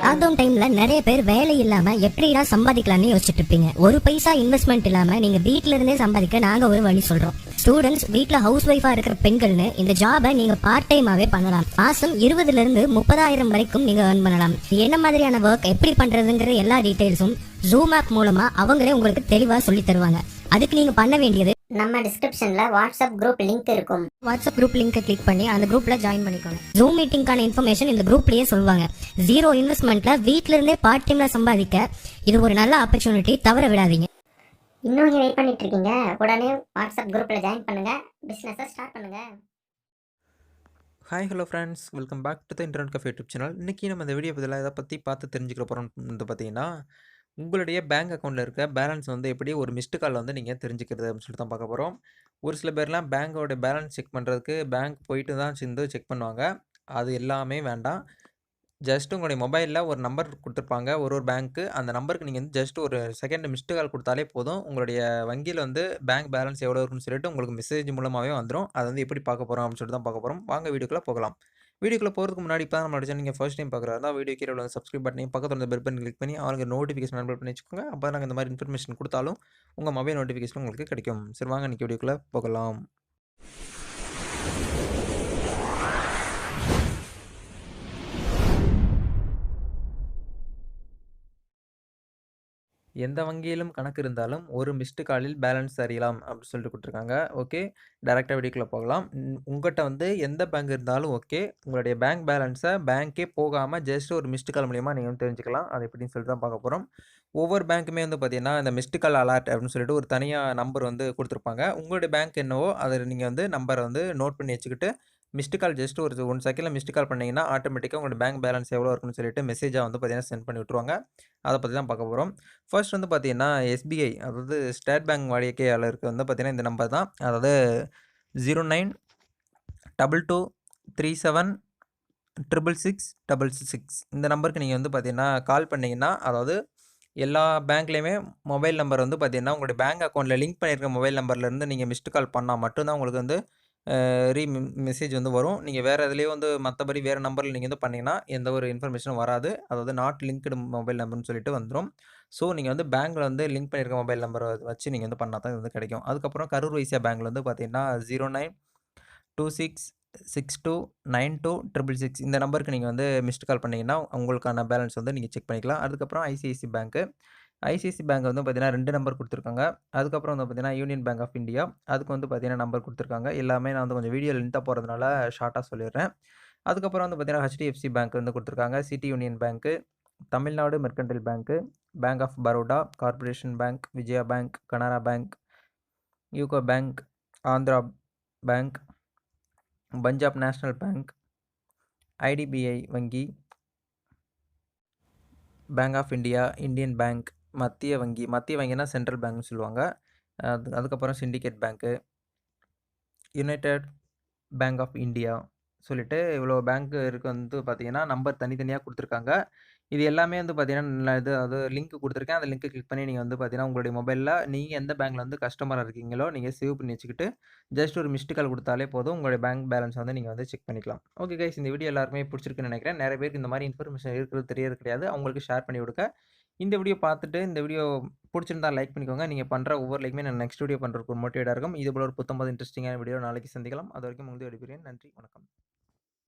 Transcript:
Lockdown டைம்ல நிறைய பேர் வேலை இல்லாம எப்படிடா சம்பாதிக்கலாம்னு யோசிச்சுட்டு இருப்பீங்க. ஒரு பைசா இன்வெஸ்ட்மெண்ட் இல்லாம நீங்க வீட்ல இருந்தே சம்பாதிக்க நாங்க ஒரு வழி சொல்றோம். ஸ்டூடெண்ட்ஸ் வீட்ல ஹவுஸ் ஒய்ஃபா இருக்கிற பெண்கள்னு இந்த ஜாபை நீங்க பார்ட் டைமாவே பண்ணலாம். மாசம் இருபதுல இருந்து முப்பதாயிரம் வரைக்கும் நீங்க ஏர்ன் பண்ணலாம். என்ன மாதிரியான ஒர்க் எப்படி பண்றதுங்கிற எல்லா டீடைல்ஸும் ஜூம் ஆப் மூலமா அவங்களே உங்களுக்கு தெளிவா சொல்லி தருவாங்க. அதுக்கு நீங்க பண்ண வேண்டியது நம்ம டிஸ்கிரிப்ஷன்ல வாட்ஸ்அப் குரூப் லிங்க் இருக்கும். வாட்ஸ்அப் குரூப் லிங்கை கிளிக் பண்ணி அந்த குரூப்ல ஜாயின் பண்ணிக்கோங்க. ஜூம் மீட்டிங்கான இன்ஃபர்மேஷன் இந்த குரூப்லயே சொல்லுவாங்க. ஜீரோ இன்வெஸ்ட்மெண்ட்ல வீட்ல இருந்தே பார்ட் டைம்ல சம்பாதிக்க இது ஒரு நல்ல ஆப்பர்ச்சுனிட்டி தவற விடாதீங்க. இன்னும் நீங்க வெயிட் பண்ணிட்டு இருக்கீங்க. உடனே வாட்ஸ்அப் குரூப்ல ஜாயின் பண்ணுங்க. பிசினஸை ஸ்டார்ட் பண்ணுங்க. Hi hello friends welcome back to the internet cafe YouTube channel இன்றைக்கி நம்ம இந்த வீடியோ பதில் இதை பற்றி பார்த்து தெரிஞ்சுக்கிற போகிறோம் வந்து பார்த்தீங்கன்னா உங்களுடைய பேங்க் அக்கௌண்ட்டில் இருக்க பேலன்ஸ் வந்து எப்படி? ஒரு மிஸ்டு கால் வந்து நீங்கள் தெரிஞ்சுக்கிறது அப்படின்னு சொல்லிட்டு தான் பார்க்க போகிறோம் ஒரு சில பேர்லாம் பேங்க்கோட பேலன்ஸ் செக் பண்ணுறதுக்கு பேங்க் போயிட்டு தான் சேர்ந்து செக் பண்ணுவாங்க. அது எல்லாமே வேண்டாம். ஜஸ்ட் உங்களுடைய மொபைலில் ஒரு நம்பர் கொடுத்துருப்பாங்க. ஒரு ஒரு பேங்க்கு. அந்த நம்பருக்கு நீங்கள் வந்து ஜஸ்ட் ஒரு செகண்ட் மிஸ்டு கால் கொடுத்தாலே போதும். உங்களுடைய வங்கியில் வந்து பேங்க் பேலன்ஸ் எவ்வளோ இருக்குன்னு சொல்லிட்டு உங்களுக்கு மெசேஜ் மூலமாகவே வந்துடும் அதை வந்து எப்படி பார்க்க போகிறோம் அப்படின்னு சொல்லிட்டு தான் பார்க்க போகிறோம் வாங்க வீடியோக்குள்ளே போகலாம். வீடியோக்குள்ளே போகிறதுக்கு முன்னாடி இப்போ நம்ம சேனல் நீங்கள் ஃபஸ்ட் டைம் பார்க்குறதா வீடியோ கீழே வந்து சப்ஸ்கிரைப் பண்ணி பக்கத்தில் வந்து பெல் பண்ணி கிளிக் பண்ணி அவங்களுக்கு நோட்டிஃபிகேஷன் அனுப்பி பண்ணி வச்சுக்கோங்க. அப்போ நாங்கள் இந்த மாதிரி இன்ஃபர்மேஷன் கொடுத்தாலும் உங்கள் மொபைல் நோட்டிஃபிகேஷன் உங்களுக்கு கிடைக்கும். சரி வாங்க இன்றைக்கி வீடியோக்குள்ளே போகலாம். எந்த வங்கியிலும் கணக்கு இருந்தாலும் ஒரு மிஸ்டு காலில் பேலன்ஸ் அறியலாம் அப்படின்னு சொல்லிட்டு கொடுத்துருக்காங்க. ஓகே டேரெக்டாக வீடியோக்குள்ளே போகலாம். உங்கள்கிட்ட வந்து எந்த பேங்க் இருந்தாலும் ஓகே உங்களுடைய பேங்க் பேலன்ஸை பேங்க்கே போகாமல் ஜஸ்ட் ஒரு மிஸ்டு கால் மூலியமாக நீங்கள் வந்து தெரிஞ்சுக்கலாம். அது எப்படின்னு சொல்லிட்டு தான் பார்க்க போகிறோம் ஒவ்வொரு பேங்க்குமே வந்து பார்த்தீங்கன்னா இந்த மிஸ்டு கால் அலர்ட் அப்படின்னு சொல்லிட்டு ஒரு தனியாக நம்பர் வந்து கொடுத்துருப்பாங்க. உங்களுடைய பேங்க் என்னவோ அதை நீங்கள் வந்து நம்பரை வந்து நோட் பண்ணி வச்சுக்கிட்டு மிஸ்டு கால் ஜஸ்ட் ஒரு ஒன் செகண்டில் மிஸ்டு கால் பண்ணிங்கன்னா ஆட்டோமேட்டிக்காக உங்களோட பேங்க் பேலன்ஸ் எவ்வளோ இருக்குன்னு சொல்லிட்டு மெசேஜாக வந்து பார்த்தீங்கன்னா சென்ட் பண்ணி விட்ருவாங்க அதை பற்றி தான் பார்க்க போகிறோம் ஃபர்ஸ்ட் வந்து பார்த்தீங்கன்னா எஸ்பிஐ அதாவது ஸ்டேட் பேங்க் வாடிக்கையாளருக்கு வந்து பார்த்திங்கன்னா இந்த நம்பர் தான். அதாவது zero nine double two three seven triple six double six இந்த நம்பருக்கு நீங்கள் வந்து பார்த்தீங்கன்னா கால் பண்ணிங்கன்னா அதாவது எல்லா பேங்க்லேயுமே மொபைல் நம்பர் வந்து பார்த்தீங்கன்னா உங்களுடைய பேங்க் அக்கௌண்ட்டில் லிங்க் பண்ணியிருக்க மொபைல் நம்பர்லேருந்து நீங்கள் மிஸ்டு கால் பண்ணால் மட்டும்தான் உங்களுக்கு வந்து ரீ மெசேஜ் வந்து வரும். நீங்கள் வேறு இதுலேயே வந்து மற்றபடி வேறு நம்பரில் நீங்கள் வந்து பண்ணிங்கன்னா எந்த ஒரு இன்ஃபர்மேஷனும் வராது. அதாவது நாட் லிங்க்டு மொபைல் நம்பர்னு சொல்லிட்டு வந்துடும் ஸோ நீங்கள் வந்து பேங்க்கில் வந்து லிங்க் பண்ணியிருக்க மொபைல் நம்பரை வச்சு நீங்கள் வந்து பண்ணால் தான் இது வந்து கிடைக்கும். அதுக்கப்புறம் கரூர் வைசியா பேங்க்கில் வந்து பார்த்தீங்கன்னா zero nine two six six two nine two triple six இந்த நம்பருக்கு நீங்கள் வந்து மிஸ்டு கால் பண்ணிங்கன்னா உங்களுக்கான பேலன்ஸ் வந்து நீங்கள் செக் பண்ணிக்கலாம். அதுக்கப்புறம் ஐசிஐசி பேங்க்கு ஐசிஐசி பேங்க் வந்து பார்த்தீங்கன்னா ரெண்டு நம்பர் கொடுத்துருக்காங்க. அதுக்கப்புறம் வந்து பார்த்தீங்கன்னா யூனியன் பேங்க் ஆஃப் இந்தியா அதுக்கு வந்து பார்த்திங்கன்னா நம்பர் கொடுத்துருக்காங்க. எல்லாமே நான் வந்து கொஞ்சம் வீடியோ லென்த்தாக போகிறதுனால ஷார்ட்டாக சொல்லிடுறேன். அதுக்கப்புறம் வந்து பார்த்தீங்கன்னா ஹெச்டிஎஃப்சி பேங்க் வந்து கொடுத்துருக்காங்க. சிட்டி யூனியன் பேங்க்கு Tamil Nadu mercantile bank bank of Baroda corporation bank Vijaya bank Canara bank UCO bank Andhra bank Punjab national bank IDBI வங்கி bank of India Indian bank மத்திய வங்கி மத்திய வங்கினா சென்ட்ரல் பேங்க்னு சொல்லுவாங்க. அது அதுக்கப்புறம் சிண்டிகேட் பேங்க்கு யுனைடெட் பேங்க் ஆஃப் இந்தியா சொல்லிட்டு இவ்வளோ பேங்க்கு இருக்கு வந்து பார்த்தீங்கன்னா நம்பர் தனித்தனியாக கொடுத்துருக்காங்க. இது எல்லாமே வந்து பார்த்தீங்கன்னா இது அது லிங்க் கொடுத்துருக்கேன். அந்த லிங்க்கை கிளிக் பண்ணி நீங்கள் வந்து பார்த்தீங்கன்னா உங்களுடைய மொபைலில் நீங்கள் எந்த பேங்க்கில் வந்து கஸ்டமராக இருக்கீங்களோ நீங்கள் சேவ் பண்ணி வச்சுக்கிட்டு ஜஸ்ட் ஒரு மிஸ்டு கால் கொடுத்தாலே போதும். உங்களுடைய பேங்க் பேலன்ஸ் வந்து நீங்கள் வந்து செக் பண்ணிக்கலாம். ஓகே கைஸ் இந்த வீடியோ எல்லாருமே பிடிச்சிருக்குன்னு நினைக்கிறேன். நிறைய பேருக்கு இந்த மாதிரி இன்ஃபர்மேஷன் இருக்கிறது தெரியறது கிடையாது. அவங்களுக்கு ஷேர் பண்ணி கொடுக்க இந்த வீடியோ பார்த்துட்டு இந்த வீடியோ பிடிச்சிருந்தா லைக் பண்ணிக்கோங்க. நீங்கள் பண்ணுற ஒவ்வொரு லைக்குமே நான் நெக்ஸ்ட் வீடியோ பண்ணுறதுக்கு மோட்டிவேட்டாக இருக்கும். இது போல ஒரு புத்தம்பது இன்ட்ரெஸ்டிங்கான வீடியோ நாளைக்கு சந்திக்கலாம். அது வரைக்கும் உங்களுக்கு விடைபெறுகிறேன் நன்றி வணக்கம்.